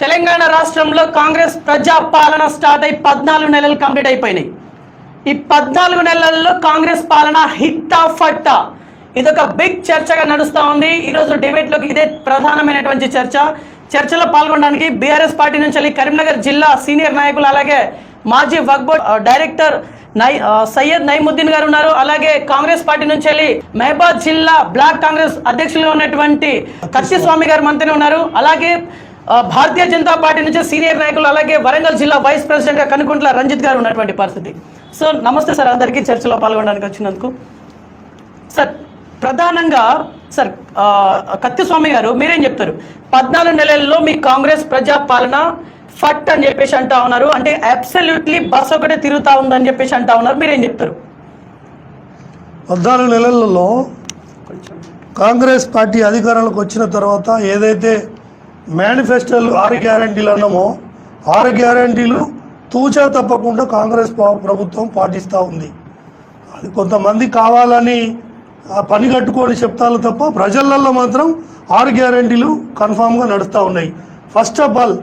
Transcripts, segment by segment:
తెలంగాణ రాష్ట్రంలో కాంగ్రెస్ ప్రజా పాలన స్టార్ట్ అయి పద్నాలుగు నెలలు కంప్లీట్ అయిపోయినాయి. ఈ పద్నాలుగు నెలల్లో కాంగ్రెస్ పాలన హిట్టా ఫట్టా. ఇదొక బిగ్ చర్చగా నడుస్తూ ఉంది. ఈరోజు డిబేట్లోకి ఇదే ప్రధానమైనటువంటి చర్చ. చర్చలో పాల్గొనడానికి బీఆర్ఎస్ పార్టీ నుంచి వెళ్ళి కరీంనగర్ జిల్లా సీనియర్ నాయకులు అలాగే మాజీ వక్బోర్డ్ డైరెక్టర్ నై సయ్యద్ నైముద్దీన్ గారు ఉన్నారు. అలాగే కాంగ్రెస్ పార్టీ నుంచి వెళ్ళి మహబాద్ జిల్లా బ్లాక్ కాంగ్రెస్ అధ్యక్షులుగా ఉన్నటువంటి కర్షి స్వామి గారు మంత్రి ఉన్నారు. అలాగే భారతీయ జనతా పార్టీ నుంచి సీనియర్ నాయకులు అలాగే వరంగల్ జిల్లా వైస్ ప్రెసిడెంట్గా కనుకుంట్ల రంజిత్ గారు ఉన్నటువంటి పరిస్థితి. సో నమస్తే సార్ అందరికీ చర్చలో పాల్గొనడానికి వచ్చినందుకు. సార్ ప్రధానంగా సార్ కత్తిస్వామి గారు మీరేం చెప్తారు? పద్నాలుగు నెలల్లో మీ కాంగ్రెస్ ప్రజా పాలన ఫట్ అని చెప్పేసి అంటా ఉన్నారు. అంటే అబ్సల్యూట్లీ బస్ ఒకటే తిరుగుతా ఉందని చెప్పేసి అంటా ఉన్నారు. మీరేం చెప్తారు? పద్నాలుగు నెలలలో కాంగ్రెస్ పార్టీ అధికారంలోకి వచ్చిన తర్వాత ఏదైతే మేనిఫెస్టోలు ఆరు గ్యారంటీలు అన్నామో. ఆరు గ్యారంటీలు తూచా తప్పకుండా కాంగ్రెస్ ప్రభుత్వం పాటిస్తూ ఉంది. అది కొంతమంది కావాలని పని కట్టుకొని చెప్తారు తప్ప ప్రజలలో మాత్రం ఆరు గ్యారంటీలు కన్ఫామ్గా నడుస్తూ ఉన్నాయి. ఫస్ట్ ఆఫ్ ఆల్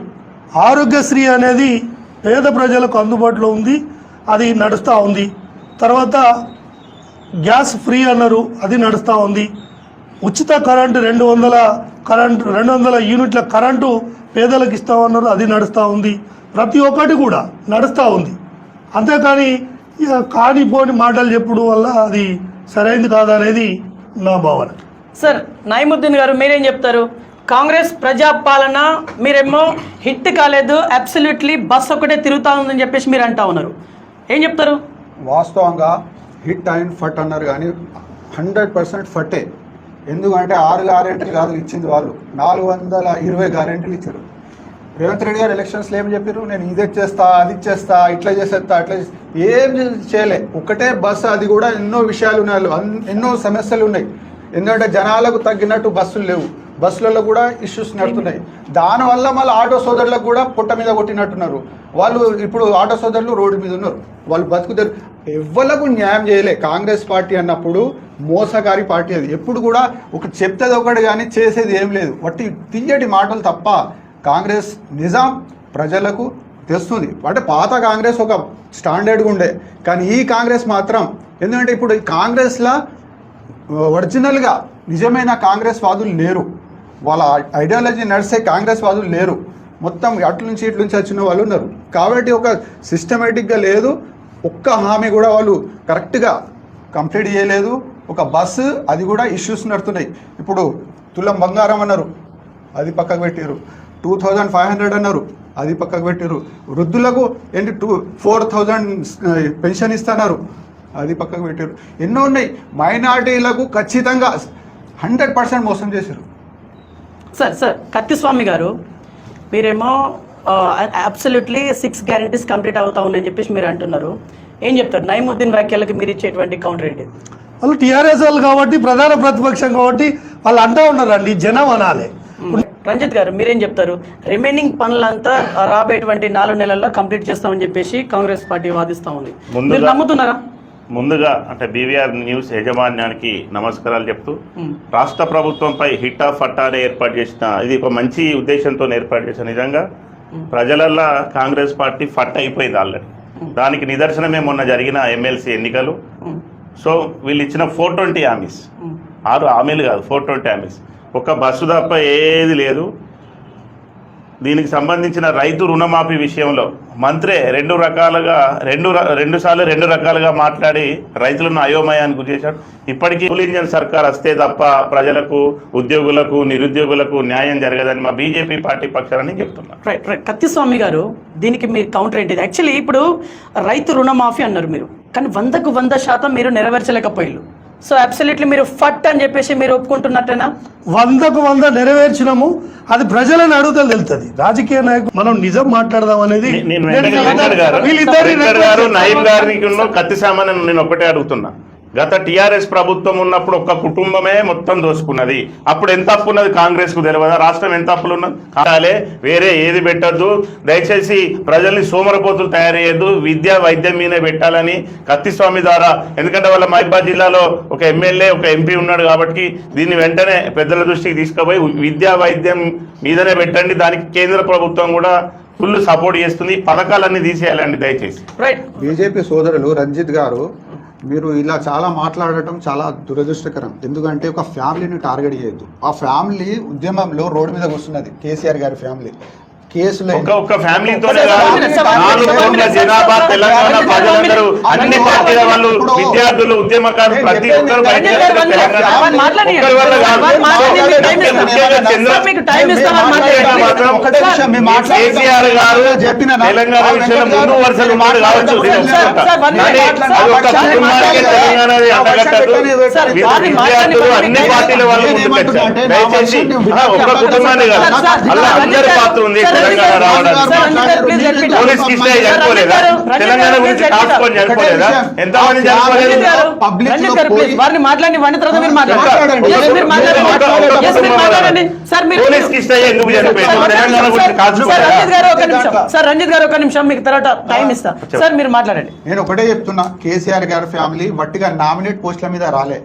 ఆరోగ్యశ్రీ అనేది పేద ప్రజలకు అందుబాటులో ఉంది. అది నడుస్తూ ఉంది. తర్వాత గ్యాస్ ఫ్రీ అన్నారు. అది నడుస్తూ ఉంది. ఉచిత కరెంటు రెండు వందల కరెంటు రెండు వందల యూనిట్ల కరెంటు పేదలకు ఇస్తామన్నారు అది నడుస్తూ ఉంది. ప్రతి ఒక్కటి కూడా నడుస్తూ ఉంది. అంతేకాని ఇక కానిపోని మాటలు చెప్పుడు వల్ల అది సరైనది కాదనేది నా భావన. సార్ నైముద్దీన్ గారు మీరేం చెప్తారు? కాంగ్రెస్ ప్రజా పాలన మీరేమో హిట్ కాలేదు అబ్సల్యూట్లీ బస్ ఒకటే తిరుగుతా ఉందని చెప్పేసి మీరు అంటా ఉన్నారు. ఏం చెప్తారు? వాస్తవంగా హిట్ అండ్ ఫట్ అన్నారు కానీ హండ్రెడ్ పర్సెంట్ ఫట్టే ఎందుకంటే ఆరు గ్యారెంటీలు కాదు ఇచ్చింది వాళ్ళు. నాలుగు వందల ఇరవై గ్యారెంటీలు ఇచ్చారు. రేవంత్ రెడ్డి గారు ఎలక్షన్స్లో ఏం చెప్పారు? నేను ఇది చేస్తా అది చేస్తా ఇట్లా చేసేస్తా అట్లా చేస్తా ఏం చేయలే. ఒకటే బస్సు అది కూడా ఎన్నో విషయాలు ఉన్నాయి అన్- ఎన్నో సమస్యలు ఉన్నాయి. ఎందుకంటే జనాలకు తగ్గినట్టు బస్సులు లేవు. బస్సులలో కూడా ఇష్యూస్ నడుతున్నాయి. దానివల్ల మళ్ళీ ఆటో సోదరులకు కూడా పుట్ట మీద కొట్టినట్టున్నారు. వాళ్ళు ఇప్పుడు ఆటో సోదరులు రోడ్డు మీద ఉన్నారు. వాళ్ళు బతుకుతారు. ఎవ్వలకు న్యాయం చేయలే. కాంగ్రెస్ పార్టీ అన్నప్పుడు మోసగారి పార్టీ అది. ఎప్పుడు కూడా ఒక చెప్తేది ఒకటి కానీ చేసేది ఏం లేదు. వట్టి తీయటి మాటలు తప్ప కాంగ్రెస్ నిజాం ప్రజలకు తెస్తుంది. అంటే పాత కాంగ్రెస్ ఒక స్టాండర్డ్గా ఉండే. కానీ ఈ కాంగ్రెస్ మాత్రం ఎందుకంటే ఇప్పుడు ఈ కాంగ్రెస్లో ఒరిజినల్గా నిజమైన కాంగ్రెస్ వాదులు లేరు. వాళ్ళ ఐడియాలజీ నడిసే కాంగ్రెస్ వాదులు లేరు. మొత్తం అటు నుంచి ఇటు నుంచి వచ్చిన వాళ్ళు ఉన్నారు. కాబట్టి ఒక సిస్టమేటిక్గా లేదు. ఒక్క హామీ కూడా వాళ్ళు కరెక్ట్గా కంప్లీట్ చేయలేదు. ఒక బస్సు అది కూడా ఇష్యూస్ నడుతున్నాయి. ఇప్పుడు తులం బంగారం అన్నారు అది పక్కకు పెట్టారు టూ థౌజండ్ ఫైవ్ హండ్రెడ్ అన్నారు అది పక్కకు పెట్టారు వృద్ధులకు ఏంటి టూ ఫోర్ థౌజండ్ పెన్షన్ ఇస్తున్నారు అది పక్కకు పెట్టారు ఎన్నో ఉన్నాయి. మైనార్టీలకు ఖచ్చితంగా హండ్రెడ్ పర్సెంట్ మోసం చేశారు సార్ సార్ కత్తిస్వామి గారు మీరేమో అబ్సల్యూట్లీ సిక్స్ గ్యారెంటీస్ కంప్లీట్ అవుతా ఉన్నాయని చెప్పేసి మీరు అంటున్నారు. ఏం చెప్తారు? నైముద్దీన్ వ్యాఖ్యలకు మీరు ఇచ్చేటువంటి కౌంటర్ ఏంటి? వాళ్ళు టీఆర్ఎస్ వాళ్ళు కాబట్టి ప్రధాన ప్రతిపక్షం కాబట్టి వాళ్ళు అంటూ ఉన్నారండి జనం అనాలి. రంజిత్ గారు మీరేం చెప్తారు? రిమైనింగ్ పనులంతా రాబోయేటువంటి నాలుగు నెలల్లో కంప్లీట్ చేస్తామని చెప్పేసి కాంగ్రెస్ పార్టీ వాదిస్తా ఉంది. మీరు నమ్ముతున్నారా? ముందుగా అంటే బీవీఆర్ న్యూస్ యాజమాన్యానికి నమస్కారాలు చెప్తూ. రాష్ట్ర ప్రభుత్వంపై హిట్ ఆఫ్ ఫట్టానే ఏర్పాటు చేసిన ఇది ఒక మంచి ఉద్దేశంతో ఏర్పాటు చేసిన నిజంగా ప్రజలల్లో కాంగ్రెస్ పార్టీ ఫట్ అయిపోయింది ఆల్రెడీ. దానికి నిదర్శనమే మొన్న జరిగిన ఎమ్మెల్సీ ఎన్నికలు. సో వీళ్ళు ఇచ్చిన ఫోర్ ట్వంటీ హామీస్. ఆరు హామీలు కాదు ఫోర్ ట్వంటీ హామీస్. ఒక బస్సు తప్ప ఏది లేదు. దీనికి సంబంధించిన రైతు రుణమాఫీ విషయంలో మంత్రే రెండు రకాలుగా రెండు రెండు సార్లు రెండు రకాలుగా మాట్లాడి రైతులను అయోమయానికి గురి చేశాడు. ఇప్పటికీ కూల్ ఇంజన్ సర్కార్ వస్తే తప్ప ప్రజలకు ఉద్యోగులకు నిరుద్యోగులకు న్యాయం జరగదని మా బీజేపీ పార్టీ పక్షాలని చెప్తున్నారు రైట్ రైట్ కత్తిస్వామి గారు దీనికి మీరు కౌంటర్ ఏంటిది? యాక్చువల్లీ ఇప్పుడు రైతు రుణమాఫీ అన్నారు మీరు. కానీ వందకు వంద శాతం మీరు నెరవేర్చలేకపోయారు సో అబ్సల్యూట్లీ మీరు ఫట్ అని చెప్పేసి మీరు ఒప్పుకుంటున్నట్టేనా? వందకు వంద నెరవేర్చినాము. అది ప్రజలను అడుగుతా తెలుస్తుంది రాజకీయ నాయకులు మనం నిజం మాట్లాడదాం అనేది నేను గారు గారు నయీం. గారికి ఉన్న కత్తి సామాన్ నేను ఒకటే అడుగుతున్నా. గత టిఆర్ఎస్ ప్రభుత్వం ఉన్నప్పుడు ఒక్క కుటుంబమే మొత్తం దోసుకున్నది. అప్పుడు ఎంత అప్పు ఉన్నది కాంగ్రెస్కు తెలియదా రాష్ట్రం ఎంత అప్పులు ఉన్నది కాలే వేరే ఏది పెట్టద్దు. దయచేసి ప్రజల్ని సోమరపోతులు తయారు చేయొద్దు విద్య వైద్యం మీదే పెట్టాలని కత్తిస్వామి ద్వారా. ఎందుకంటే వాళ్ళ మహిబాద్ జిల్లాలో ఒక ఎమ్మెల్యే ఒక ఎంపీ ఉన్నాడు కాబట్టి దీన్ని వెంటనే పెద్దల దృష్టికి తీసుకుపోయి విద్యా వైద్యం మీదనే పెట్టండి. దానికి కేంద్ర ప్రభుత్వం కూడా ఫుల్ సపోర్ట్ చేస్తుంది. పథకాలన్నీ తీసేయాలండి దయచేసి. రైట్ బీజేపీ సోదరులు రంజిత్ గారు మీరు ఇలా చాలా మాట్లాడటం చాలా దురదృష్టకరం. ఎందుకంటే ఒక ఫ్యామిలీని టార్గెట్ చేయొద్దు. ఆ ఫ్యామిలీ ఉద్యమంలో రోడ్డు మీద వస్తున్నది కేసీఆర్ గారి ఫ్యామిలీ. కేసులు ఒక్క ఒక్క ఫ్యామిలీతోనే కాదు నాలుగు కోట్ల జనాభా తెలంగాణ ప్రజలందరూ అన్ని పార్టీల వాళ్ళు విద్యార్థులు ఉద్యమకారులు ప్రతి ఒక్కరు తెలంగాణ. కేసీఆర్ గారు చెప్పిన విషయంలో ముందు వరుసలు ఉన్నాడు కావచ్చు కుటుంబానికి తెలంగాణ విద్యార్థులు అన్ని నేను పార్టీల వాళ్ళు దయచేసి ఒక్క కుటుంబాన్ని కాదు అలా అందరి పాత్ర ఉంది తెలంగాణ సార్, రావడానికి గారు. పోలీస్ చనిపోలేదా తెలంగాణ గురించి చనిపోలేదా చనిపోలేదు వారిని తర్వాత మీరు మాట్లాడండి. ఒక- సార్ మీరు పోలీస్ ఎందుకు చనిపోయింది తెలంగాణ గురించి కాచుకోలేదా గారు నిమిషం. సార్ రంజిత్ గారు ఒక నిమిషం మీకు తర్వాత టైం ఇస్తా. సార్ మీరు మాట్లాడండి. నేను ఒకటే చెప్తున్నా కేసీఆర్ గారి ఫ్యామిలీ వట్టిగా నామినేట్ పోస్టుల మీద రాలే.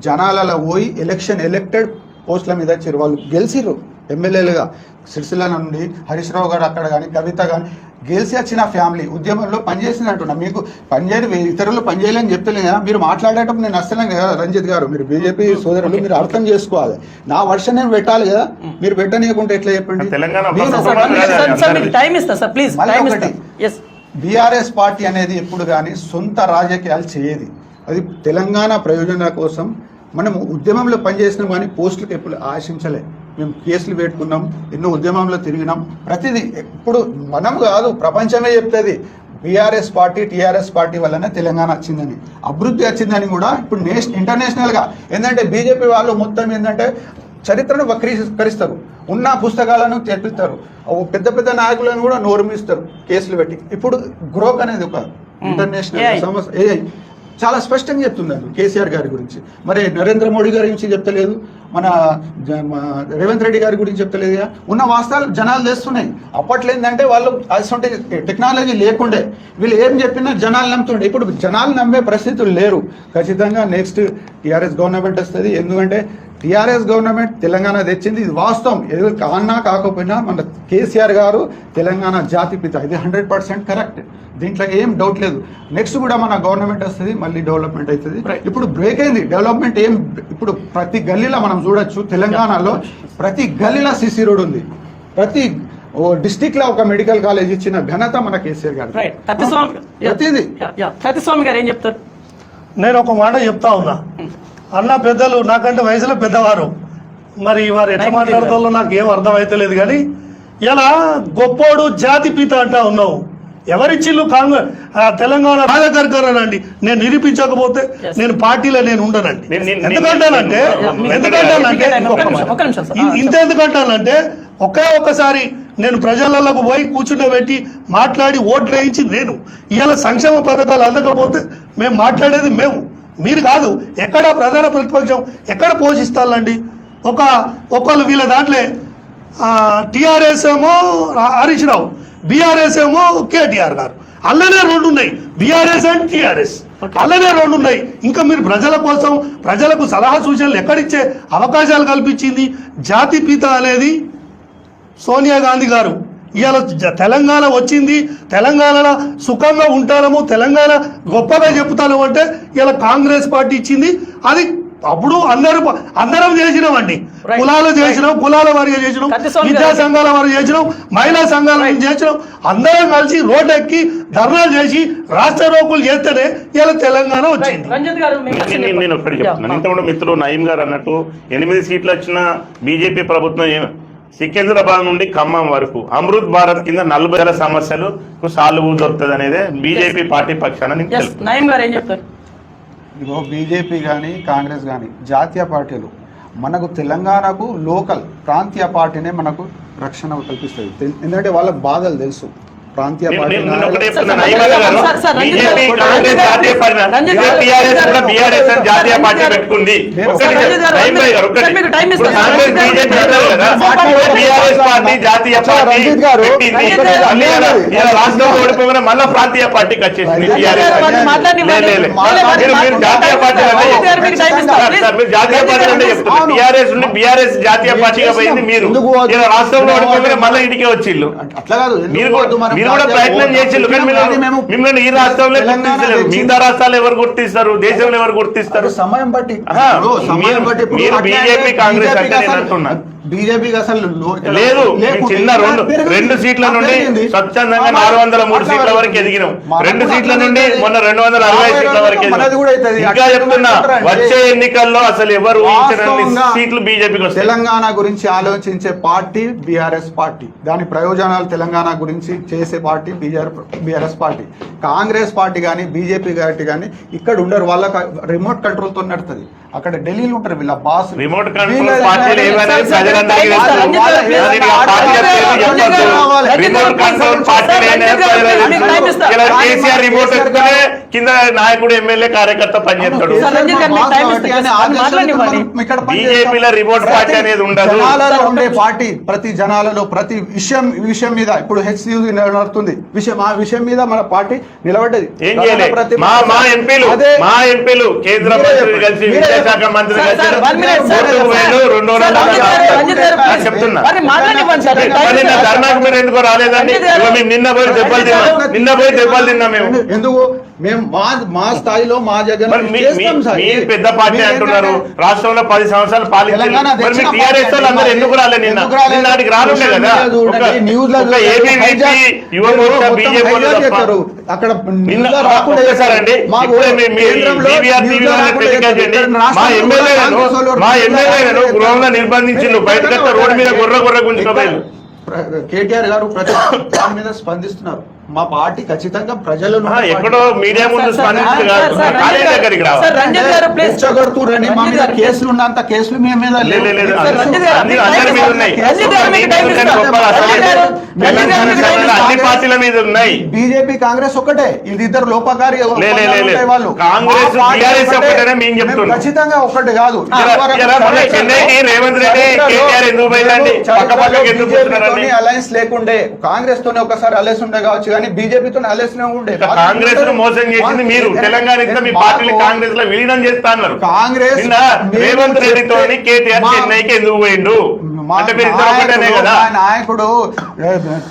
జనాలలో పోయి ఎలక్షన్ ఎలక్టెడ్ పోస్టుల మీద వచ్చారు వాళ్ళు గెలిచిర్రు ఎమ్మెల్యేలుగా సిరిసిల్ల నుండి హరీష్ రావు గారు అక్కడ కానీ కవిత కానీ గెలిచి వచ్చిన ఫ్యామిలీ ఉద్యమంలో పనిచేసింది అంటున్నా మీకు పనిచేయని వే- ఇతరులు పనిచేయలేని చెప్తలేదు కదా. మీరు మాట్లాడేటప్పుడు నేను అస్సలు కదా రంజిత్ గారు. మీరు బీజేపీ సోదరులు మీరు అర్థం చేసుకోవాలి. నా వర్షన్ నేను పెట్టాలి కదా. మీరు పెట్టనీయకుంటే ఎట్లా చెప్పండి? బీఆర్ఎస్ పార్టీ అనేది ఎప్పుడు కానీ సొంత రాజకీయాలు చేయదు. అది తెలంగాణ ప్రయోజనాల కోసం మనం ఉద్యమంలో పనిచేసినాం కానీ పోస్టులకు ఎప్పుడు ఆశించలే. మేము కేసులు పెట్టుకున్నాం ఎన్నో ఉద్యమంలో తిరిగినాం. ప్రతిదీ ఎప్పుడు మనం కాదు ప్రపంచమే చెప్తుంది. బీఆర్ఎస్ పార్టీ టీఆర్ఎస్ పార్టీ వల్లనే తెలంగాణ వచ్చిందని. అభివృద్ధి వచ్చిందని కూడా ఇప్పుడు నేషనల్ ఇంటర్నేషనల్గా. ఏంటంటే బీజేపీ వాళ్ళు మొత్తం ఏంటంటే చరిత్రను వక్రీకరిస్తారు. ఉన్న పుస్తకాలను తెప్పిస్తారు. పెద్ద పెద్ద నాయకులను కూడా నోరుమిస్తారు కేసులు పెట్టి. ఇప్పుడు గ్రోక్ అనేది ఒక. ఇంటర్నేషనల్ సమస్య. చాలా స్పష్టంగా చెప్తున్నారు కేసీఆర్ గారి గురించి. మరి నరేంద్ర మోడీ గారి గురించి చెప్తలేదు. మన రేవంత్ రెడ్డి గారి గురించి చెప్తలేదు కదా. ఉన్న వాస్తవాలు జనాలు చేస్తున్నాయి. అప్పట్లో ఏంటంటే వాళ్ళు అసలు టెక్నాలజీ లేకుండే. వీళ్ళు ఏం చెప్పినా జనాలు నమ్ముతుండే. ఇప్పుడు జనాలు నమ్మే పరిస్థితులు లేరు. ఖచ్చితంగా నెక్స్ట్ టీఆర్ఎస్ గవర్నమెంట్ వస్తుంది. ఎందుకంటే టీఆర్ఎస్ గవర్నమెంట్ తెలంగాణ తెచ్చింది. ఇది వాస్తవం. ఏదో కాన్నా కాకపోయినా మన కేసీఆర్ గారు తెలంగాణ జాతి పిత. ఇది హండ్రెడ్ పర్సెంట్ కరెక్ట్. దీంట్లో ఏం డౌట్ లేదు. నెక్స్ట్ కూడా మన గవర్నమెంట్ వస్తుంది మళ్ళీ డెవలప్మెంట్ అవుతుంది. ఇప్పుడు బ్రేక్ అయింది. డెవలప్మెంట్ ఏం ఇప్పుడు ప్రతి గల్లీలో మనం చూడొచ్చు తెలంగాణలో ప్రతి గల్లీలో సిసి రోడ్ ఉంది. ప్రతి ఓ డిస్టిక్లో ఒక మెడికల్ కాలేజ్ ఇచ్చిన ఘనత మన కేసీఆర్ గారు. సత్యస్వామి గారు ఏం చెప్తారు? నేను ఒక మాట చెప్తా ఉన్నా. అన్న పెద్దలు నాకంటే వయసులో పెద్దవారు. మరి వారు ఎట్లా మాట్లాడుతారో నాకు ఏం అర్థం అయితలేదు కానీ ఇలా గొప్పోడు జాతి పిత అంటా ఉన్నావు? ఎవరిచ్చిల్లు కాంగ్రెస్ ఆ, తెలంగాణ రాజకర్కరనండి నేను నిరూపించకపోతే. నేను పార్టీలో నేను ఉండనండి. ఎందుకంటానంటే ఎందుకంటానంటే ఇంత ఎందుకంటానంటే ఒకే ఒక్కసారి నేను ప్రజలకు పోయి కూర్చుండబెట్టి మాట్లాడి ఓట్లు వేయించి నేను ఇవాళ సంక్షేమ పథకాలు అందకపోతే మేము మాట్లాడేది మేము. మీరు కాదు ఎక్కడ ప్రధాన ప్రతిపక్షం ఎక్కడ పోషిస్తారండి ఒక ఒకళ్ళు వీళ్ళ దాంట్లో. టిఆర్ఎస్ ఏమో హరీష్ రావు బీఆర్ఎస్ ఏమో కేటీఆర్ గారు. అల్లనే రెండు ఉన్నాయి బీఆర్ఎస్ అండ్ టిఆర్ఎస్. అలానే రెండు ఉన్నాయి ఇంకా మీరు ప్రజల కోసం ప్రజలకు సలహా సూచనలు ఎక్కడిచ్చే అవకాశాలు కల్పించింది జాతి పిత అనేది సోనియా గాంధీ గారు. ఇవాళ తెలంగాణ వచ్చింది తెలంగాణలో సుఖంగా ఉంటాము తెలంగాణ గొప్పగా చెప్తాను అంటే ఇలా కాంగ్రెస్ పార్టీ ఇచ్చింది. అది అప్పుడు అందరూ అందరం చేసినామండి. కులాలు చేసినాం కులాల వారిగా చేసినాం విద్యా. సంఘాల వారు చేసినాం మహిళా సంఘాల వారు చేసినాం. అందరం కలిసి రోడ్డు ఎక్కి ధర్నాలు చేసి రాష్ట్ర రోకులు చేస్తేనే ఇలా తెలంగాణ వచ్చింది. రంజిత్ గారు మీకు నేను- ఒక్కటి చెప్తున్నాను. ఇంతకుముందు మిత్రుడు నయీం గారు అన్నట్టు ఎనిమిది సీట్లు వచ్చిన బీజేపీ ప్రభుత్వం సికింద్రాబాద్ నుండి ఖమ్మం వరకు. అమృత్ భారత్ కింద నలభై వేల సమస్యలకు సాల్వ్ దొరుకుతుంది అనేది బీజేపీ పార్టీ పక్షాన బీజేపీ కానీ కాంగ్రెస్ కానీ జాతీయ పార్టీలు మనకు తెలంగాణకు లోకల్ ప్రాంతీయ పార్టీనే మనకు రక్షణ కల్పిస్తుంది తెల్- ఎందుకంటే వాళ్ళకి బాధలు తెలుసు. ప్రాంతీయ పార్టీ జాతీయ పార్టీ పెట్టుకుంది. రాష్ట్రంలో ఓడిపోగానే మళ్ళీ ప్రాంతీయ పార్టీకి వచ్చేసింది జాతీయ పార్టీ. మీరు జాతీయ పార్టీ అంటే చెప్తున్నారు. అవును. టీఆర్ఎస్ నుండి బీఆర్ఎస్ జాతీయ పార్టీగా. పోయింది మీరు రాష్ట్రంలో? మళ్ళీ ఇంటికే వచ్చిళ్ళు అట్లా కాదు ఎందుకు మీరు మీరు కూడా ప్రయత్నం మేము మిమ్మల్ని ఈ రాష్ట్రంలో తెచ్చి- మిగతా రాష్ట్రాలు ఎవరు గుర్తిస్తారు? దేశంలో ఎవరు గుర్తిస్తారు? సమయం బట్టి. మీరు- బీజేపీ, కాంగ్రెస్ అంటే నేను అసలు- అంటున్నా. బీజేపీకి అసలు లేదు చిన్న రెండు. రెండు సీట్ల నుండి. స్వచ్ఛందంగా నాలుగు వందల మూడు సీట్ల వరకు. ఎదిగినాం రెండు సీట్ల నుండి. మొన్న రెండు వందల అరవై సీట్ల వరకు. ఇంకా చెప్తున్నా. వచ్చే ఎన్నికల్లో అసలు ఎవరు సీట్లు బీజేపీకి తెలంగాణ గురించి ఆలోచించే పార్టీ బీఆర్ఎస్ పార్టీ దాని ప్రయోజనాలు తెలంగాణ గురించి చేసే party BR BRS party Congress party కానీ బీజేపీ పార్టీ కానీ ఇక్కడ ఉండరు వాళ్ళకి రిమోట్ కంట్రోల్తో నడుతుంది అక్కడ ఢిల్లీలో ఉంటారు వీళ్ళ boss remote control remote control. Party remote కింద నాయకుడు ఎమ్మెల్యే కార్యకర్త పనిచేస్తాడు బీజేపీలో. రిమోట్ పార్టీ ప్రతి అనేది ఉండదు. జనాలలో ఉండే పార్టీ ప్రతి జనాలలో ప్రతి విషయం విషయం మీద ఇప్పుడు హెచ్సియు నడుతుంది విషయం ఆ విషయం మీద మన పార్టీ నిలబడ్డది ఏం చేయలే ప్రతి- మా మా ఎంపీలు మా ఎంపీలు కేంద్ర మంత్రి. కలిసి విద్యాశాఖ. మంత్రి కలిసి. చెప్తున్నా. ధర్నాకు మీరు ఎందుకో రాలేదండి మేము నిన్న పోయి దెబ్బలు తిన్నాం నిన్న పోయి దెబ్బలు తిన్నాం మేము ఎందుకు మేము మా మా స్థాయిలో మా జగన్ మరి పెద్ద పార్టీ అంటున్నారు. రాష్ట్రంలో పది సంవత్సరాలు పాలించారు. ఎందుకు రాలేదు? రానుండే కదా. న్యూస్. అక్కడ రాకుండా. మాకు మీ- ఎమ్మెల్యేలను గృహంలో. నిర్బంధించిండు ఎక్కడ రోడ్డు మీద? గుర్ర గుర్ర గుంజుకోలేదు ప్ర- కేటీఆర్ గారు ప్రతి దాని మీద స్పందిస్తున్నారు. మా పార్టీ ఖచ్చితంగా ప్రజలను ఆ, ఎక్కడో మీడియా ముందు. రెచ్చగొడుతురని మా మీద కేసులు ఉన్నంత కేసులు మీ మీద బీజేపీ కాంగ్రెస్ ఒకటే ఇది ఇద్దరు లోపకారి వాళ్ళు. ఖచ్చితంగా ఒకటి కాదు. అలయన్స్ లేకుండే కాంగ్రెస్ తోనే ఒకసారి అలయన్స్ ఉండే కావచ్చు కానీ బీజేపీతో అలయన్స్ ఉండే కాంగ్రెస్ను మోసం చేసింది మీరు. తెలంగాణ మీ పార్టీని కాంగ్రెస్లో విలీనం చేస్తా అన్నారు. కాంగ్రెస్ నిన్న మేము రేవంత్ రెడ్డి చెప్తే- తోని కేటీఆర్ మా- చెన్నైకి ఎందుకు పోయిండు? మా అంటే మీరు ఇద్దరు ఒకటేనే నాయకుడు-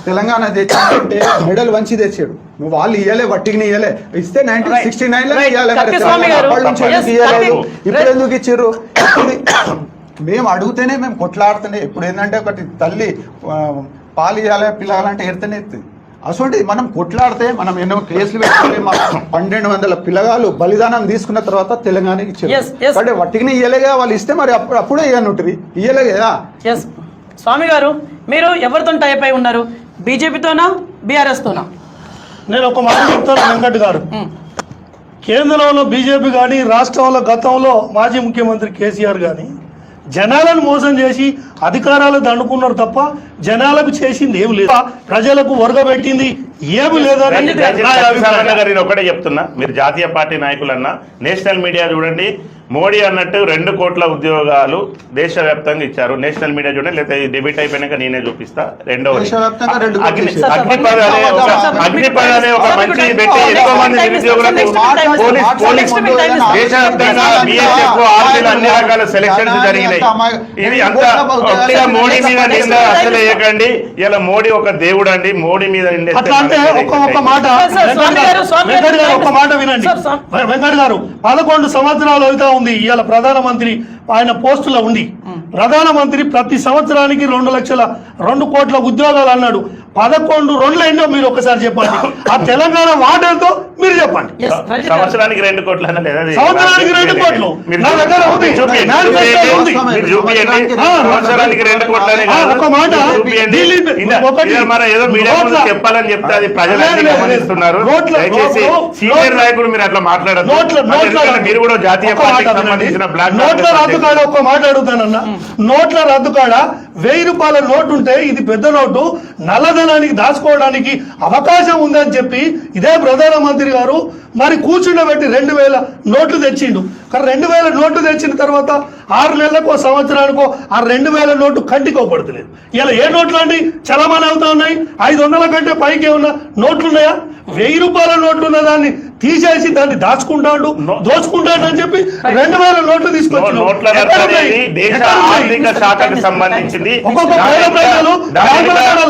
తెలంగాణ తెచ్చాడంటే మెడల్ వంచి తెచ్చాడు. నువ్వు వాళ్ళు ఇయ్యలే వట్టికి ఇయ్యలే. ఇస్తే నైన్టీన్. సిక్స్టీ నైన్లో. ఇయ్యాలి ఇప్పుడు ఎందుకు ఇప్పుడు మేము అడుగుతేనే మేము కొట్లాడుతూనే ఇప్పుడు ఏంటంటే ఒకటి తల్లి పాలు ఇవ్వాలి పిల్లగాలంటే ఎడతనే ఎత్తుంది అసలు మనం కొట్లాడితే మనం ఎన్నో కేసులు పెట్టుకుంటే మా పన్నెండు వందల పిల్లగాలు బలిదానం తీసుకున్న తర్వాత తెలంగాణకి ఇచ్చారు. అంటే వట్టికి ఇయ్యలేగా వాళ్ళు ఇస్తే మరి అప్పుడు అప్పుడే ఇయ్యనుంటుంది ఇయ్యలే కదా ఎస్ స్వామి గారు మీరు ఎవరితో టైప్ అయి ఉన్నారు? బీజేపీతోనా బీఆర్ఎస్ తోనా నేను ఒక మాట చెప్తాను వెంకట్ గారు. కేంద్రంలో బీజేపీ కానీ రాష్ట్రంలో గతంలో మాజీ ముఖ్యమంత్రి కేసీఆర్ కానీ జనాలను మోసం చేసి అధికారాలు దండుకున్నారు తప్ప జనాలకు చేసింది ఏమి లేదు. ప్రజలకు ఒరగబెట్టింది ఏమి లేదని ఒకటే చెప్తున్నా. మీరు జాతీయ పార్టీ నాయకులన్నా నేషనల్ మీడియా చూడండి మోడీ అన్నట్టు రెండు కోట్ల ఉద్యోగాలు దేశవ్యాప్తంగా ఇచ్చారు నేషనల్ మీడియా చూడండి లేకపోతే డెబిట్ అయిపోయినాక నేనే చూపిస్తా రెండవది దేశవ్యాప్తంగా రెండు కోట్లు అగ్ని ఇచ్చారు. అగ్నిపథ్ అనే ఒక అగ్నిపథ్ అనే ఒక మంచి పెట్టి ఎంతో మంది నిరుద్యోగులకు పోలీస్ పోలీస్ దేశవ్యాప్తంగా బిఎస్ఎఫ్ ఆర్మీలు అన్ని రకాల సెలక్షన్స్ జరిగినాయి ఇది అంత ఒట్టిగా మోడీ మీద నింద అసలు వేయకండి ఇలా మోడీ ఒక దేవుడు అండి మోడీ మీద ఒక్క ఒక్క మాట వినండి వెంకట్ గారు పదకొండు సంవత్సరాలు అవుతా ఉంది. ఇవాళ ప్రధానమంత్రి ఆయన పోస్టులో ఉండి ప్రధానమంత్రి ప్రతి సంవత్సరానికి రెండు లక్షల రెండు కోట్ల ఉద్యోగాలు అన్నాడు పదకొండు రెండు ఎన్నో మీరు ఒకసారి చెప్పండి ఆ తెలంగాణ వాటర్తో మీరు చెప్పండి. సంవత్సరానికి రెండు కోట్లు? సంవత్సరానికి రెండు కోట్లు. నా దగ్గర ఉంది. ఒక మాట. చెప్పాలని చెప్తే అది నోట్ల- సీనియర్ నాయకులు మీరు అట్లా నోట్ల మీరు కూడా జాతీయ పార్టీకి వినండి. సంబంధించిన బ్లాక్ నోట్ల రద్దు కాడ? ఒక్క మాట అడుగుతానన్న. నోట్ల రద్దు కాడ? వెయ్యి రూపాయల నోటు ఉంటే ఇది పెద్ద నోటు. నల్లధనానికి దాచుకోవడానికి అవకాశం ఉందని చెప్పి ఇదే ప్రధానమంత్రి గారు మరి కూర్చుండబెట్టి రెండు వేల నోట్లు తెచ్చిండు. కానీ రెండు వేల నోట్లు తెచ్చిన తర్వాత ఆరు నెలలకు సంవత్సరానికో ఆ రెండు వేల నోటు కంటికి ఇలా ఏ నోట్లు అండి? చలమాన్ అవుతా ఉన్నాయి. ఐదు వందల కంటే పైకి ఏమన్నా నోట్లున్నాయా? వెయ్యి రూపాయల నోట్లు ఉన్న దాన్ని తీసేసి దాన్ని దాచుకుంటాడు దోచుకుంటాడు అని చెప్పి రెండు వేల నోట్లు తీసుకొచ్చి నోట్ల దేశ ఆర్థిక శాఖకు సంబంధించింది. ఒక్కొక్క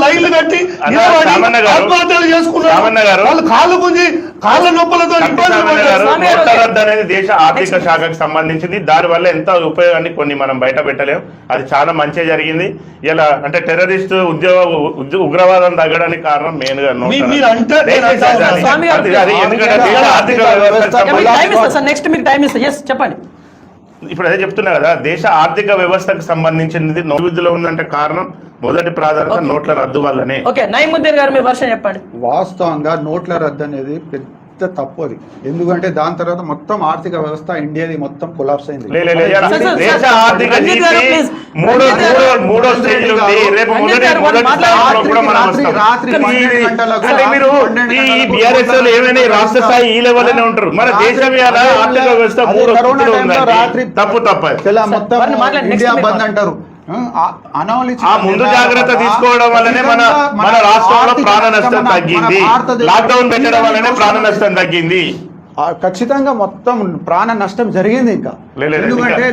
లైన్లు కట్టి ఆత్మహత్యలు చేసుకున్నారు. వాళ్ళు కాళ్ళు గుంజి కాళ్ళ నొప్పులతో అనేది దేశ ఆర్థిక శాఖకు సంబంధించింది. దాని వల్ల ఎంత ఉపయోగాన్ని కొన్ని మనం బయట పెట్టలేం. అది చాలా మంచి జరిగింది. ఇలా అంటే టెర్రరిస్ట్ ఉద్యోగ ఉద్య- ఉగ్రవాదం తగ్గడానికి కారణం మెయిన్గా చెప్పండి ఇప్పుడు అదే చెప్తున్నా కదా దేశ ఆర్థిక వ్యవస్థకు సంబంధించినది నోవిధిలో ఉందంటే కారణం మొదటి ప్రాధాన్యత నోట్ల రద్దు వల్లనే. ఓకే నైముద్దీన్ గారు మీ వర్షం చెప్పండి. వాస్తవంగా నోట్ల రద్దు అనేది పెద్ద తప్పు అది. ఎందుకంటే దాని తర్వాత మొత్తం ఆర్థిక వ్యవస్థ ఇండియాది మొత్తం కొలాప్స్ అయింది. రాష్ట్ర స్థాయి ఈ లెవెల్లోనే ఉంటారు? మన రాత్రి- దేశం ఇవాళ అదే ఆర్థిక వ్యవస్థ రాత్రి తప్పు సార్, మొత్తం ఇండియా బంద్ అంటారు. ముందు జాగ్రత్త తీసుకోవడం వల్లనే మన మన రాష్ట్రంలో ప్రాణ నష్టం తగ్గింది. లాక్డౌన్ పెట్టడం వల్లనే ప్రాణ నష్టం తగ్గింది. ఖచ్చితంగా మొత్తం ప్రాణ నష్టం జరిగింది ఇంకా. ఎందుకంటే.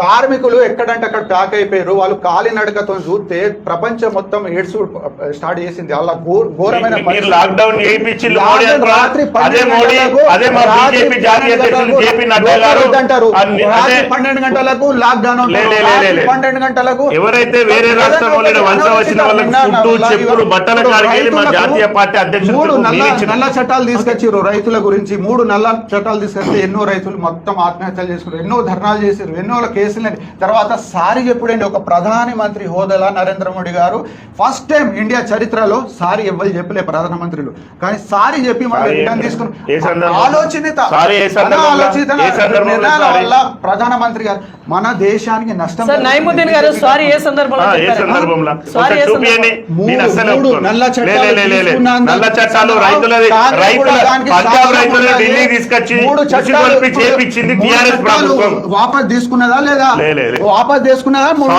కార్మికులు ఎక్కడంటే అక్కడ ప్యాక్ అయిపోయారు. వాళ్ళు కాలినడకతో చూస్తే ప్రపంచం మొత్తం ఎయిడ్స్ స్టార్ట్ చేసింది. అలా ఘోర- ఘోరమైన. లాక్డౌన్? రాత్రి పన్నెండు గంటలకు, అంటారు. రాత్రి పన్నెండు లాక్డౌన్ పన్నెండు గంటలకు ఎవరైతే వేరే రాష్ట్రం వాళ్ళు వలస వచ్చిన వాళ్ళకి ఫుడ్ చెప్పులు బట్టల జాతీయ పార్టీ నల్ల చట్టాలు తీసుకొచ్చారు రైతుల గురించి మూడు నల్ల చట్టాలు తీసుకొస్తే ఎన్నో రైతులు మొత్తం ఆత్మహత్యలు చేసుకున్నారు. ఎన్నో ధర్నాలు చేశారు. ఎన్నో కేసులు తర్వాత సారి చెప్పుడండి. ఒక ప్రధాని మంత్రి హోదాలా నరేంద్ర మోడీ గారు ఫస్ట్ టైం ఇండియా చరిత్రలో సారి ఎవ్వరు చెప్పలే ప్రధానమంత్రులు. కానీ సారి చెప్పి మనం తీసుకుని? వల్ల ప్రధానమంత్రి గారు మన దేశానికి నష్టం సార్ నైముద్దీన్ గారు సారీ ఏ సందర్భంలో. నల్ల చట్టాలు రైతుల దానికి పంజాబ్. ఢిల్లీ తీసుకొచ్చి చేపించింది టీఆర్ఎస్ ప్రభుత్వం వాపస్ తీసుకున్నదా లేదా లే, లే, లే. వాపస్ తీసుకున్నదా మూడు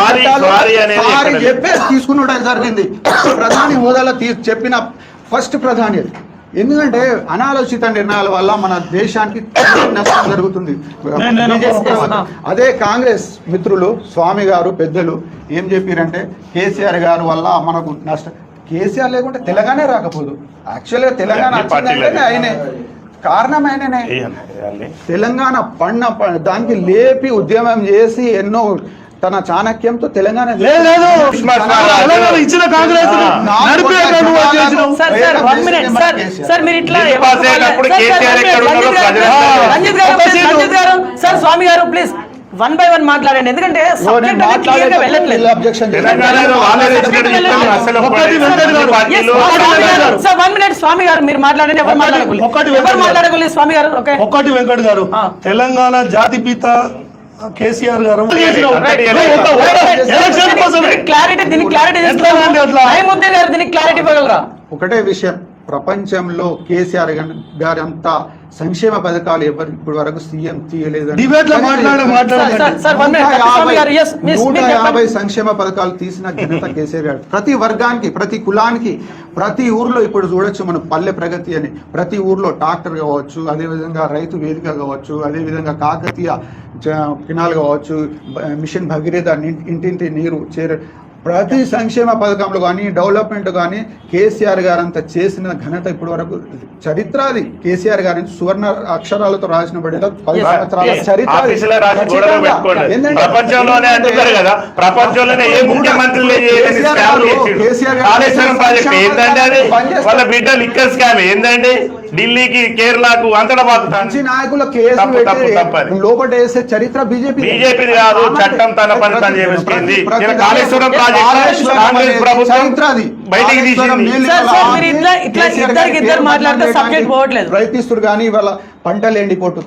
సారీ. చెప్పేసి తీసుకున్నడం జరిగింది ప్రధాని హోదాలో చెప్పిన ఫస్ట్ ప్రధాని అది ఎందుకంటే అనాలోచిత నిర్ణయాల వల్ల మన దేశానికి నష్టం జరుగుతుంది. అదే కాంగ్రెస్ మిత్రులు స్వామి గారు పెద్దలు ఏం చెప్పారంటే కేసీఆర్ గారు వల్ల మనకు నష్టం కేసీఆర్ లేకుంటే తెలంగాణ రాకపోదు యాక్చువల్గా తెలంగాణ. వచ్చిందంటేనే ఆయనే కారణం ఆయననే. తెలంగాణ పడిన దానికి లేపి ఉద్యమం చేసి ఎన్నో తన చాణక్యంతో తెలంగాణ ఇచ్చిన కాంగ్రెస్ సార్ స్వామి గారు ప్లీజ్ వన్ బై వన్ మాట్లాడండి. ఎందుకంటే వన్ మినిట్ స్వామి గారు మీరు మాట్లాడండి ఎవరు ఒక్కటి- మాట్లాడకూడదు. స్వామి గారు? ఓకే ఒక్కటి వెంకట్ గారు. తెలంగాణ జాతిపిత కేసీఆర్ గారు. క్లారిటీ దీనికి క్లారిటీ? నయముద్దీన్ గారు దీనికి క్లారిటీ ఇవ్వగలరా? ఒకటే విషయం. ప్రపంచంలో కేసీఆర్ గారి అంత సంక్షేమ పథకాలు ఎవరు ఇప్పటి వరకు సీఎం నూట. యాభై సంక్షేమ పథకాలు తీసిన ఘనత కేసీఆర్ గారు. ప్రతి వర్గానికి ప్రతి కులానికి ప్రతి ఊర్లో ఇప్పుడు చూడొచ్చు మనం పల్లె ప్రగతి అని. ప్రతి ఊర్లో ట్రాక్టర్ కావచ్చు అదేవిధంగా రైతు వేదిక కావచ్చు అదేవిధంగా కాకతీయ కెనాల్ కావచ్చు మిషన్ భగీరథ ఇంటింటి నీరు చేర ప్రతి సంక్షేమ పథకంలో కానీ డెవలప్మెంట్ కానీ కేసీఆర్ గారు అంత చేసిన ఘనత ఇప్పటి వరకు చరిత్ర అది. కేసీఆర్ గారి సువర్ణ అక్షరాలతో రాసిన పడిన పది సంవత్సరాల. చరిత్ర ఏంటంటే- ఢిల్లీకి కేరళకు అంతటా మంచి నాయకుల కేసు లోపల వేసే చరిత్ర బీజేపీ బీజేపీ కాదు చట్టం తన పని తను ఇలా కాళేశ్వరం ప్రాజెక్ట్ కాంగ్రెస్ ప్రభుత్వం చరిత్ర అది. బయటికి తీసింది. ప్రయత్నిస్తున్నారు కానీ ఇవాళ పంటలు ఎండిపోతు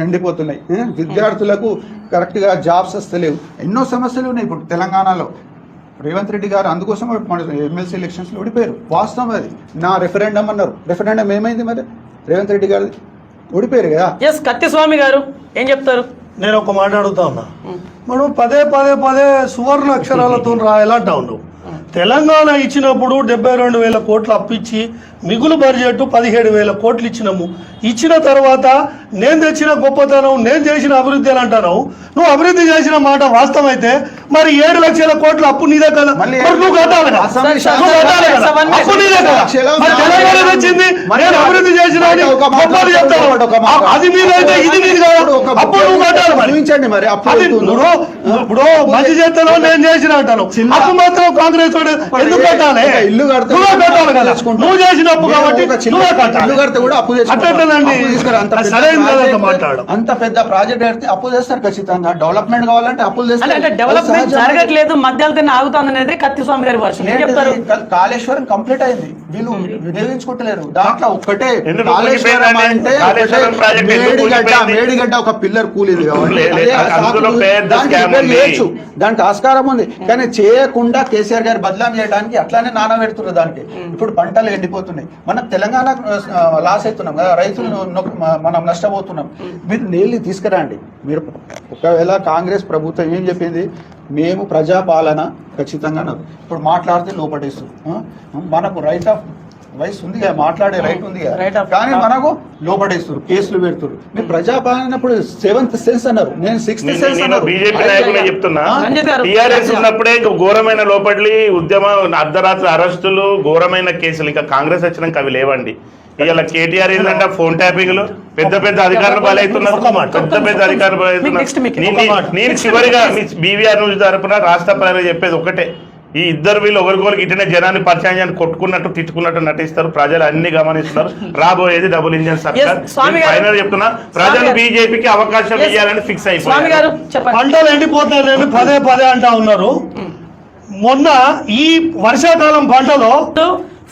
ఎండిపోతున్నాయి? విద్యార్థులకు కరెక్ట్గా జాబ్స్ వస్తలేవు. ఎన్నో సమస్యలు ఉన్నాయి ఇప్పుడు తెలంగాణలో. రేవంత్ రెడ్డి గారు అందుకోసం మన ఎమ్మెల్సీ ఎలక్షన్స్లో ఓడిపోయారు. వాస్తవం అది. నా రెఫరెండం అన్నారు. రెఫరెండం ఏమైంది మరి? రేవంత్ రెడ్డి గారు ఓడిపోయారు కదా? ఎస్ కత్తి స్వామి గారు ఏం చెప్తారు? నేను ఒక మాట అడుగుతా ఉన్నా. మనం పదే పదే పదే సువర్ణ అక్షరాలతో రాయాలంటా ఉన్నావు తెలంగాణ ఇచ్చినప్పుడు డెబ్బై రెండు వేల కోట్లు అప్పిచ్చి మిగులు బడ్జెట్ పదిహేడు వేల కోట్లు ఇచ్చినాము. ఇచ్చిన తర్వాత నేను తెచ్చిన గొప్పతనం నేను చేసిన అభివృద్ధి అని అంటాను నువ్వు అభివృద్ధి చేసిన మాట వాస్తవమైతే మరి ఏడు లక్షల కోట్ల అప్పు నీదే కదా? మరి నువ్వు కట్టాలి నువ్వు అప్పు నీదే కదా. మరి తెలంగాణ తెచ్చింది నేను అభివృద్ధి చేసిన గొప్పలు. అది నీదైతే ఇది నీది కదా? అప్పు నువ్వు కట్టాలి మరి. అది అవుతుందో. ఇప్పుడు ఇప్పుడు మంచి చేస్తాను నేను చేసిన అంటాను. అప్పు మాత్రం కాంగ్రెస్ వాడు ఎందుకు కట్టాలి? ఇల్లు కడితే నువ్వే కట్టాలి కదా. నువ్వు చేసిన అప్పు కాబట్టి నువ్వే కట్టాలి. సరైన ప్రాజెక్ట్ మాట్లాడు. అంత పెద్ద ప్రాజెక్ట్ కడితే అప్పు చేస్తారు ఖచ్చితంగా. డెవలప్మెంట్ కావాలంటే అప్పులు అంటే చేస్తారు అంటే డెవలప్మెంట్. జరగట్లేదు మధ్యాహ్నం ఆగుతుంది అనేది కత్తి స్వామి గారి వర్షం? చెప్తారు? కాళేశ్వరం కంప్లీట్ అయింది. వీళ్ళు వినియోగించుకుంటలేరు. దాంట్లో ఒక్కటే కాళేశ్వరం? అంటే మేడిగడ్డ? మేడిగడ్డ ఒక పిల్లర్ కూలింది కాబట్టి దానికి రిపేర్. చేయొచ్చు. దానికి ఆస్కారం ఉంది. కానీ చేయకుండా కేసీఆర్ గారు బదలాం చేయడానికి అట్లానే నానా పెడుతున్నారు దానికి. ఇప్పుడు పంటలు ఎండిపోతున్నాయి. మనం తెలంగాణ లాస్ అవుతున్నాం కదా రైతులు మనం నష్టపోతున్నాం. మీరు నీళ్ళు తీసుకురండి. మీరు ఒకవేళ కాంగ్రెస్ ప్రభుత్వం ఏం చెప్పింది? మేము ప్రజాపాలన ఖచ్చితంగా. ఇప్పుడు మాట్లాడితే లోపడేస్తారు ఆ? మనకు రైట్ ఆఫ్ వయసు ఉంది మాట్లాడే రైట్ ఉంది కదా. Of- కానీ మనకు లోపడేస్తారు కేసులు పెడుతున్నారు మీరు ప్రజాపాలన సెవెంత్ సెన్స్ అన్నారు. నేను సిక్స్త్ సెన్స్ నేను అన్నారు. బీజేపీ నాయకులే చెప్తున్నా. టీఆర్ఎస్ ఉన్నప్పుడే ఇంకా ఘోరమైన లోపలి ఉద్యమం అర్ధరాత్రి అరెస్టులు ఘోరమైన కేసులు. ఇంకా కాంగ్రెస్ వచ్చినాక అవి లేవండి. ఇవాళ కేటీఆర్ ఏంటంటే ఫోన్ ట్యాపింగ్లు పెద్ద పెద్ద అధికారులు బలవుతున్నారు మాట. పెద్ద పెద్ద అధికారులు. బలవుతున్నారు మాట. నేను- చివరిగా బీవీఆర్ న్యూస్ తరపున రాష్ట్ర ప్రజలు చెప్పేది ఒకటే ఈ ఇద్దరు వీళ్ళు ఒకరికొకరికి ఇటనే జనాన్ని పరిచయం కొట్టుకున్నట్టు తిట్టుకున్నట్టు నటిస్తారు. ప్రజలు అన్ని గమనిస్తున్నారు. రాబోయేది డబుల్ ఇంజన్ సర్కార్. ఫైనల్ చెప్తున్నా. ప్రజలు. బీజేపీకి అవకాశం. ఇవ్వాలని ఫిక్స్ స్వామి అయిపోయారు. గారు చెప్పండి. పంటలు ఎండిపోతాయని పదే పదే అంటా ఉన్నారు. మొన్న ఈ వర్షాకాలం పంటలో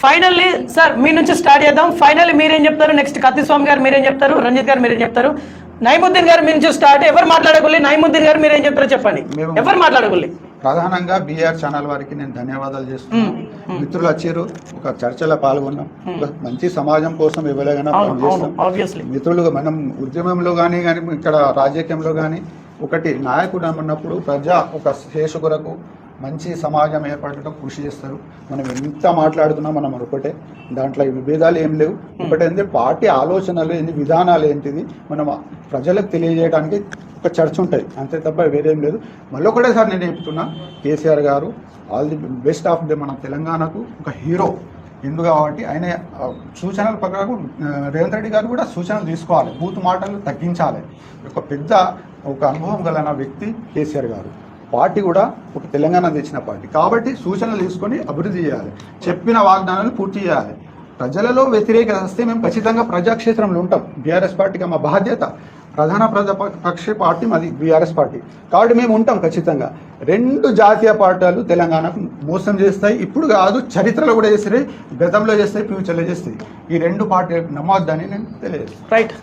ఫైనల్లీ సార్ మీ నుంచి స్టార్ట్ చేద్దాం. ఫైనల్లీ మీరేం చెప్తారు? నెక్స్ట్ కత్తి స్వామి గారు మీరేం చెప్తారు? రంజిత్ గారు మీరేం చెప్తారు? నైముద్దీన్ గారు మీ నుంచి స్టార్ట్. ఎవరు మాట్లాడగలి? నైముద్దీన్ గారు మీరేం చెప్తారో చెప్పండి. ఎవరు మాట్లాడగలి? ప్రధానంగా బీఆర్ ఛానల్ వారికి నేను ధన్యవాదాలు చేస్తున్నాను. మిత్రులు వచ్చారు ఒక చర్చలో పాల్గొన్నాం. ఒక మంచి సమాజం కోసం ఎవరైనా ఆబ్వియస్లీ మిత్రులుగా మనం ఉద్యమంలో కానీ కానీ ఇక్కడ రాజకీయంలో కానీ ఒకటి నాయకుడు అన్నప్పుడు ప్రజా ఒక శేష కొరకు మంచి సమాజం ఏర్పడటం కృషి చేస్తారు. మనం ఎంత మాట్లాడుతున్నా మనం ఒకటే. దాంట్లో విభేదాలు ఏం లేవు. ఒకటి ఏంటి పార్టీ ఆలోచనలు ఏంటి విధానాలు ఏంటిది మనం ప్రజలకు తెలియజేయడానికి ఒక చర్చ ఉంటుంది. అంతే తప్ప వేరేం లేదు. మళ్ళీ ఒకటేసారి నేను చెప్తున్నా కేసీఆర్ గారు all the best of the మన తెలంగాణకు ఒక హీరో. ఎందుకు కాబట్టి ఆయన సూచనల ప్రకారం రేవంత్ రెడ్డి గారు కూడా సూచనలు తీసుకోవాలి. బూత్ మాటలు తగ్గించాలి. ఒక పెద్ద ఒక అనుభవం గల వ్యక్తి కేసీఆర్ గారు. పార్టీ కూడా ఒక తెలంగాణ తెచ్చిన పార్టీ. కాబట్టి సూచనలు తీసుకొని అభివృద్ధి చేయాలి. చెప్పిన వాగ్దానాలు పూర్తి చేయాలి. ప్రజలలో వ్యతిరేకత వస్తే మేము ఖచ్చితంగా ప్రజాక్షేత్రంలో ఉంటాం. బీఆర్ఎస్ పార్టీకి మా బాధ్యత. ప్రధాన ప్రజాపక్ష పార్టీ మాది బీఆర్ఎస్ పార్టీ. కాబట్టి మేము ఉంటాం ఖచ్చితంగా. రెండు జాతీయ పార్టీలు తెలంగాణకు మోసం చేస్తాయి. ఇప్పుడు కాదు చరిత్రలో కూడా చేస్తాయి గతంలో చేస్తాయి ఫ్యూచర్లో చేస్తాయి ఈ రెండు పార్టీలకు నమ్మొద్దని నేను తెలియజేస్తాను రైట్.